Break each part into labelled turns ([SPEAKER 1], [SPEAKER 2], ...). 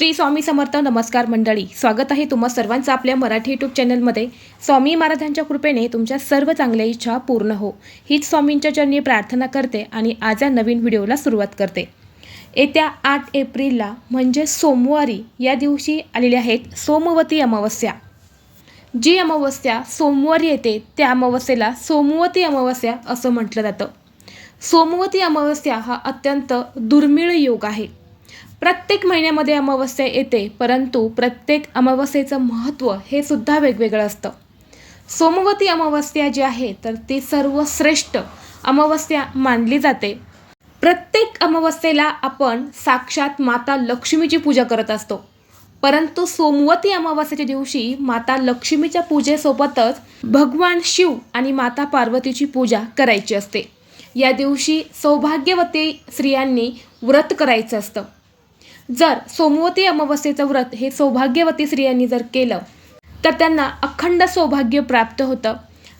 [SPEAKER 1] श्री स्वामी समर्थ नमस्कार मंडळी. स्वागत आहे तुम्हा सर्वांचं आपल्या मराठी यूट्यूब चॅनलमध्ये स्वामी महाराजांच्या कृपेने तुमच्या सर्व चांगल्या इच्छा पूर्ण हो. हीच स्वामींच्या चरणी प्रार्थना करते आणि आज या नवीन व्हिडिओला सुरुवात करते. येत्या आठ एप्रिलला म्हणजे सोमवारी या दिवशी आलेल्या आहेत सोमवती अमावस्या. जी अमावस्या सोमवारी येते त्या अमावस्येला सोमवती अमावस्या असं म्हटलं जातं. सोमवती अमावस्या हा अत्यंत दुर्मिळ योग आहे. प्रत्येक महिन्यामध्ये अमावस्या येते परंतु प्रत्येक अमावस्येचं महत्त्व हे सुद्धा वेगवेगळं असतं. सोमवती अमावस्या जी आहे तर ती सर्वश्रेष्ठ अमावस्या मानली जाते. प्रत्येक अमावस्येला आपण साक्षात माता लक्ष्मीची पूजा करत असतो. परंतु सोमवती अमावस्येच्या दिवशी माता लक्ष्मीच्या पूजेसोबतच भगवान शिव आणि माता पार्वतीची पूजा करायची असते. या दिवशी सौभाग्यवती स्त्रियांनी व्रत करायचं असतं. जर सोमवती अमावस्येचं व्रत हे सौभाग्यवती स्त्रियांनी जर केलं तर त्यांना अखंड सौभाग्य प्राप्त होतं.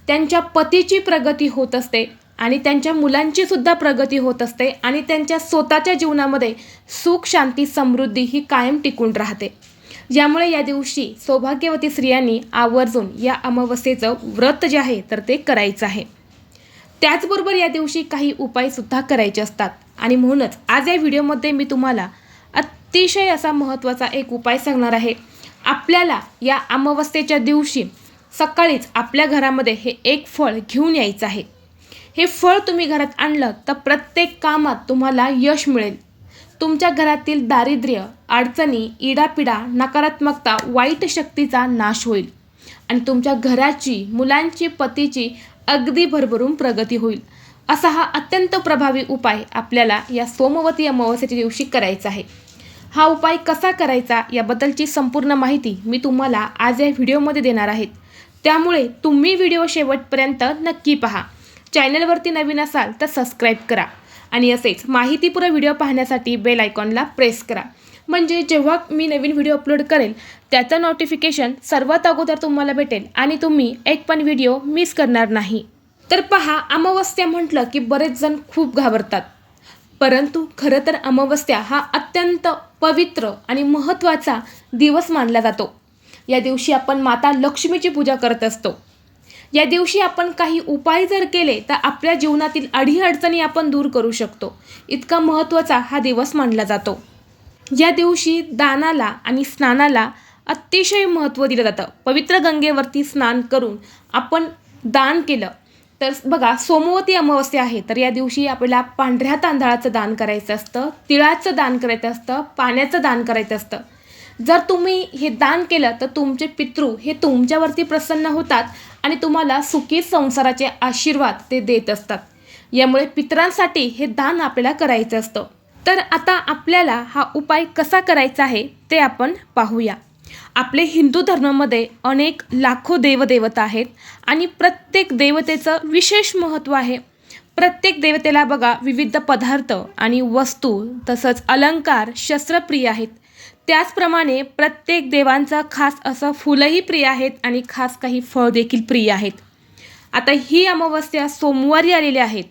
[SPEAKER 1] त्यांच्या पतीची प्रगती होत असते आणि त्यांच्या मुलांची सुद्धा प्रगती होत असते आणि त्यांच्या स्वतःच्या जीवनामध्ये सुख शांती समृद्धी ही कायम टिकून राहते. यामुळे या दिवशी सौभाग्यवती स्त्रियांनी आवर्जून या अमावस्येचं व्रत जे आहे तर ते करायचं आहे. त्याचबरोबर या दिवशी काही उपायसुद्धा करायचे असतात. आणि म्हणूनच आज या व्हिडिओमध्ये मी तुम्हाला अतिशय असा महत्त्वाचा एक उपाय सांगणार आहे. आपल्याला या अमावस्येच्या दिवशी सकाळीच आपल्या घरामध्ये हे एक फळ घेऊन यायचं आहे. हे फळ तुम्ही घरात आणलं तर प्रत्येक कामात तुम्हाला यश मिळेल. तुमच्या घरातील दारिद्र्य अडचणी इडापिडा नकारात्मकता वाईट शक्तीचा नाश होईल. आणि तुमच्या घराची मुलांची पतीची अगदी भरभरून प्रगती होईल. असा हा अत्यंत प्रभावी उपाय आपल्याला या सोमवती अमावस्येच्या दिवशी करायचा आहे. हा उपाय कसा करायचा याबद्दलची संपूर्ण माहिती मी तुम्हाला आज या व्हिडिओमध्ये देणार आहेत. त्यामुळे तुम्ही व्हिडिओ शेवटपर्यंत नक्की पहा. चॅनलवरती नवीन असाल तर सबस्क्राईब करा आणि असेच माहितीपूर्ण व्हिडिओ पाहण्यासाठी बेल आयकॉनला प्रेस करा. म्हणजे जेव्हा मी नवीन व्हिडिओ अपलोड करेल त्याचं नोटिफिकेशन सर्वात अगोदर तुम्हाला भेटेल आणि तुम्ही एक पण व्हिडिओ मिस करणार नाही. तर पहा अमावस्या म्हटलं की बरेच जण खूप घाबरतात. परंतु खरं तर अमावस्या हा अत्यंत पवित्र आणि महत्त्वाचा दिवस मानला जातो. या दिवशी आपण माता लक्ष्मीची पूजा करत असतो. या दिवशी आपण काही उपाय जर केले तर आपल्या जीवनातील अडीअडचणी आपण दूर करू शकतो. इतका महत्त्वाचा हा दिवस मानला जातो. या दिवशी दानाला आणि स्नानाला अतिशय महत्त्व दिलं जातं. पवित्र गंगेवरती स्नान करून आपण दान केलं तर बघा सोमवती अमावस्या आहे तर या दिवशी आपल्याला पांढऱ्या तांदळाचं दान करायचं असतं तिळाचं दान करायचं असतं पाण्याचं दान करायचं असतं. जर तुम्ही हे दान केलं तर तुमचे पितृ हे तुमच्यावरती प्रसन्न होतात आणि तुम्हाला सुखी संसाराचे आशीर्वाद ते देत असतात. यामुळे पितरांसाठी हे दान आपल्याला करायचं असतं. तर आता आपल्याला हा उपाय कसा करायचा आहे ते आपण पाहूया. आपले हिंदू धर्मामध्ये अनेक लाखो देवदेवता आहेत आणि प्रत्येक देवतेचं विशेष महत्त्व आहे. प्रत्येक देवतेला बघा विविध पदार्थ आणि वस्तू तसंच अलंकार शस्त्रप्रिय आहेत. त्याचप्रमाणे प्रत्येक देवांचं खास असं फुलंही प्रिय आहेत आणि खास काही फळ देखील प्रिय आहेत. आता ही अमावस्या सोमवारी आलेली आहेत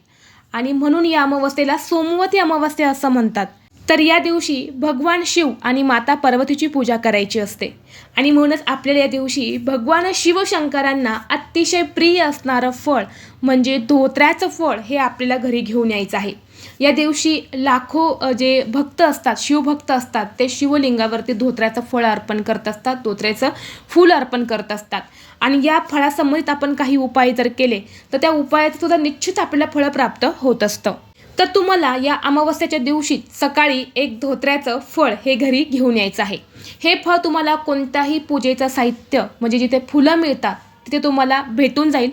[SPEAKER 1] आणि म्हणून या अमावस्येला सोमवती अमावस्या असं म्हणतात. तर या दिवशी भगवान शिव आणि माता पार्वतीची पूजा करायची असते. आणि म्हणूनच आपल्याला या दिवशी भगवान शिवशंकरांना अतिशय प्रिय असणारं फळ म्हणजे धोत्र्याचं फळ हे आपल्याला घरी घेऊन यायचं आहे. या दिवशी लाखो जे भक्त असतात शिवभक्त असतात ते शिवलिंगावरती धोत्र्याचं फळ अर्पण करत असतात धोत्र्याचं फूल अर्पण करत असतात. आणि या फळासंबंधित आपण काही उपाय जर केले तर त्या उपायाचं सुद्धा निश्चित आपल्याला फळ प्राप्त होत असतं. तर तुम्हाला या अमावस्याच्या दिवशी सकाळी एक धोत्र्याचं फळ हे घरी घेऊन यायचं आहे. हे फळ तुम्हाला कोणत्याही पूजेचं साहित्य म्हणजे जिथे फुलं मिळतात तिथे तुम्हाला भेटून जाईल.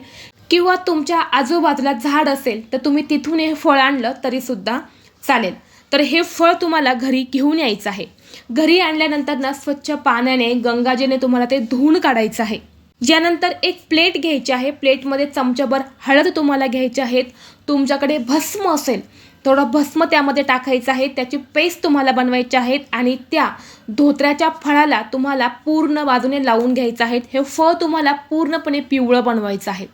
[SPEAKER 1] किंवा तुमच्या आजूबाजूला झाड असेल तर तुम्ही तिथून हे फळ आणलं तरीसुद्धा चालेल. तर हे फळ तुम्हाला घरी घेऊन यायचं आहे. घरी आणल्यानंतर ना स्वच्छ पाण्याने गंगाजीने तुम्हाला ते धुवून काढायचं आहे. यानंतर एक प्लेट घ्यायची आहे. प्लेटमध्ये चमच्याभर हळद तुम्हाला घ्यायची आहेत तुमच्याकडे भस्म असेल थोडं भस्म त्यामध्ये टाकायचं आहे. त्याची पेस्ट तुम्हाला बनवायची आहेत आणि त्या धोत्र्याच्या फळाला तुम्हाला पूर्ण बाजूने लावून घ्यायचं आहे. हे फळ तुम्हाला पूर्णपणे पिवळं बनवायचं आहे.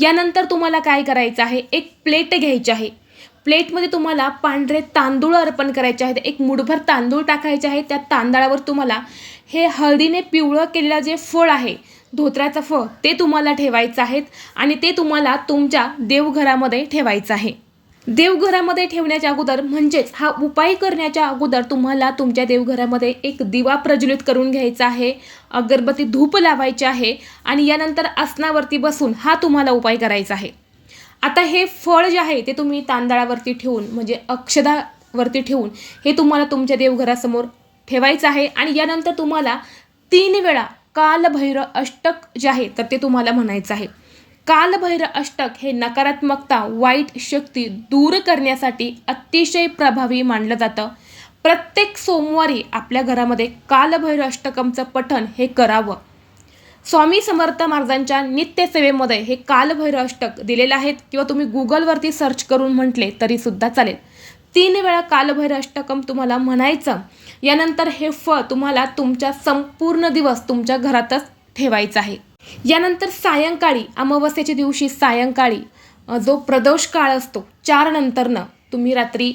[SPEAKER 1] यानंतर तुम्हाला काय करायचं आहे? एक प्लेट घ्यायची आहे. प्लेटमध्ये तुम्हाला पांढरे तांदूळ अर्पण करायचे आहेत. एक मुठभर तांदूळ टाकायचे आहे. त्या तांदळावर तुम्हाला हे हळदीने पिवळं केलेलं जे फळ आहे धोत्र्याचं फळ ते तुम्हाला ठेवायचं आहेत आणि ते तुम्हाला तुमच्या देवघरामध्ये ठेवायचं आहे. देवघरामध्ये ठेवण्याच्या अगोदर म्हणजेच हा उपाय करण्याच्या अगोदर तुम्हाला तुमच्या देवघरामध्ये एक दिवा प्रज्वलित करून घ्यायचा आहे अगरबत्ती धूप लावायची आहे आणि यानंतर आसनावरती बसून हा तुम्हाला उपाय करायचा आहे. आता हे फळ जे आहे ते तुम्ही तांदळावरती ठेवून म्हणजे अक्षदावरती ठेवून हे तुम्हाला तुमच्या देवघरासमोर ठेवायचं आहे आणि यानंतर तुम्हाला तीन वेळा कालभैरव अष्टक जे आहे तर ते तुम्हाला म्हणायचं आहे. कालभैरव अष्टक हे नकारात्मकता वाईट शक्ती दूर करण्यासाठी अतिशय प्रभावी मानलं जातं. प्रत्येक सोमवारी आपल्या घरामध्ये कालभैरव अष्टकमचं पठण हे करावं. स्वामी समर्थ महाराजांच्या नित्यसेवेमध्ये हे कालभैरव अष्टक दिलेलं आहेत. किंवा तुम्ही गुगलवरती सर्च करून म्हटले तरीसुद्धा चालेल. तीन वेळा कालभैर अष्टकम तुम्हाला म्हणायचं. यानंतर हे फळ तुम्हाला तुमच्या संपूर्ण दिवस तुमच्या घरातच ठेवायचं आहे. यानंतर सायंकाळी अमावस्येच्या दिवशी सायंकाळी जो प्रदोष काळ असतो चार नंतरनं तुम्ही रात्री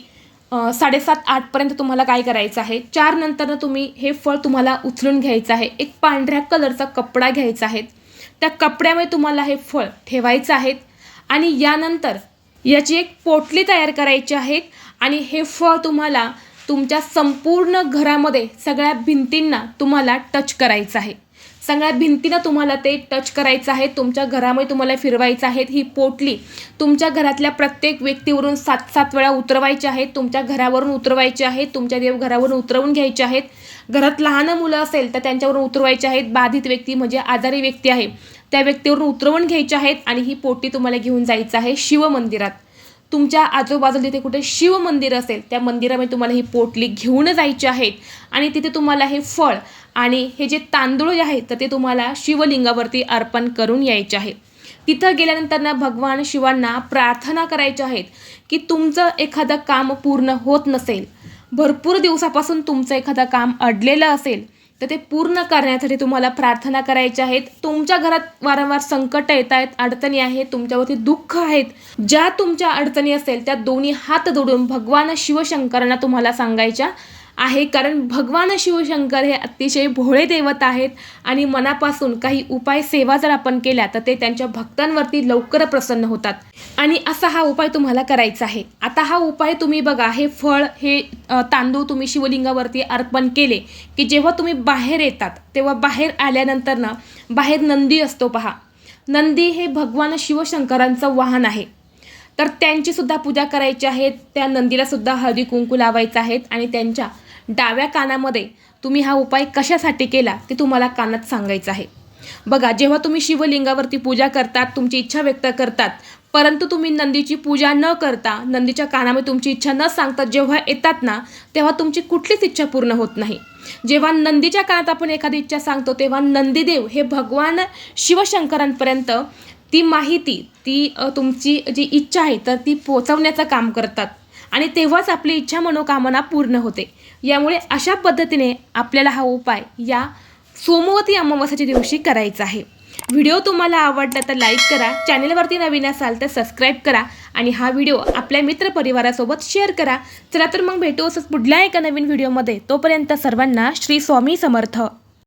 [SPEAKER 1] साडेसात आठपर्यंत तुम्हाला काय करायचं आहे? चार नंतरनं तुम्ही हे फळ तुम्हाला उचलून घ्यायचं आहे. एक पांढऱ्या कलरचा कपडा घ्यायचा आहे. त्या कपड्यामध्ये तुम्हाला हे फळ ठेवायचं आहे. आणि यानंतर याची एक पोटली तयार करायची आहे आणि हे फळ तुम्हाला तुमच्या संपूर्ण घरामध्ये सगळ्या भिंतींना तुम्हाला टच करायचं आहे. सगळ्या भिंतीनं तुम्हाला ते टच करायचं आहे. तुमच्या घरामध्ये तुम्हाला फिरवायचं आहे. ही पोटली तुमच्या घरातल्या प्रत्येक व्यक्तीवरून सात सात वेळा उतरवायची आहेत तुमच्या घरावरून उतरवायची आहेत तुमच्या देवघरावरून उतरवून घ्यायचे आहेत. घरात लहान मुलं असेल तर त्यांच्यावरून उतरवायचे आहेत. बाधित व्यक्ती म्हणजे आजारी व्यक्ती आहे. त्या व्यक्तीवरून उतरवून घ्यायचे आहेत आणि ही पोटी तुम्हाला घेऊन जायचं आहे शिवमंदिरात. तुमच्या आजूबाजूला तिथे कुठे शिवमंदिर असेल त्या मंदिरामध्ये तुम्हाला ही पोटली घेऊन जायची आहेत आणि तिथे तुम्हाला हे फळ आणि हे जे तांदूळ जे आहेत तर ते तुम्हाला शिवलिंगावरती अर्पण करून यायचे आहे. तिथं गेल्यानंतर ना भगवान शिवांना प्रार्थना करायच्या आहेत की तुमचं एखादं काम पूर्ण होत नसेल भरपूर दिवसापासून तुमचं एखादं काम अडलेलं असेल तर ते पूर्ण करण्यासाठी तुम्हाला प्रार्थना करायच्या आहेत. तुमच्या घरात वारंवार संकट येत आहेत अडचणी आहेत तुमच्यावरती दुःख आहेत. ज्या तुमच्या अडचणी असेल त्या दोन्ही हात जोडून भगवान शिवशंकरांना तुम्हाला सांगायच्या. आहे. कारण भगवान शिवशंकर हे अतिशय भोळे देवत आहेत आणि मनापासून काही उपाय सेवा जर आपण केल्या तर ते त्यांच्या भक्तांवरती लवकर प्रसन्न होतात. आणि असा हा उपाय तुम्हाला करायचा आहे. आता हा उपाय तुम्ही बघा हे फळ हे तांदूळ तुम्ही शिवलिंगावरती अर्पण केले की जेव्हा तुम्ही बाहेर येतात तेव्हा बाहेर आल्यानंतर ना बाहेर नंदी असतो पहा. नंदी हे भगवान शिवशंकरांचं वाहन आहे. तर त्यांचीसुद्धा पूजा करायची आहे. त्या नंदीलासुद्धा हळदी कुंकू लावायचं आहेत आणि त्यांच्या डाव्या कानामध्ये तुम्ही हा उपाय कशासाठी केला ते तुम्हाला कानात सांगायचं आहे. बघा जेव्हा तुम्ही शिवलिंगावरती पूजा करतात तुमची इच्छा व्यक्त करतात परंतु तुम्ही नंदीची पूजा न करता नंदीच्या कानामध्ये तुमची इच्छा न सांगता जेव्हा येतात ना तेव्हा तुमची कुठलीच इच्छा पूर्ण होत नाही. जेव्हा नंदीच्या कानात आपण एखादी इच्छा सांगतो तेव्हा नंदीदेव हे भगवान शिवशंकरांपर्यंत ती माहिती ती तुमची जी इच्छा आहे तर ती पोचवण्याचं काम करतात. आणि तेव्हाच आपली इच्छा मनोकामना पूर्ण होते. यामुळे अशा पद्धतीने आपल्याला हा उपाय या सोमवती अमावस्याच्या दिवशी करायचा आहे. व्हिडिओ तुम्हाला आवडला तर लाईक करा चॅनेलवरती नवीन असाल तर सबस्क्राईब करा आणि हा व्हिडिओ आपल्या मित्रपरिवारासोबत शेअर करा. चला तर मग भेटू असंच पुढल्या एका नवीन व्हिडिओमध्ये. तोपर्यंत सर्वांना श्री स्वामी समर्थ.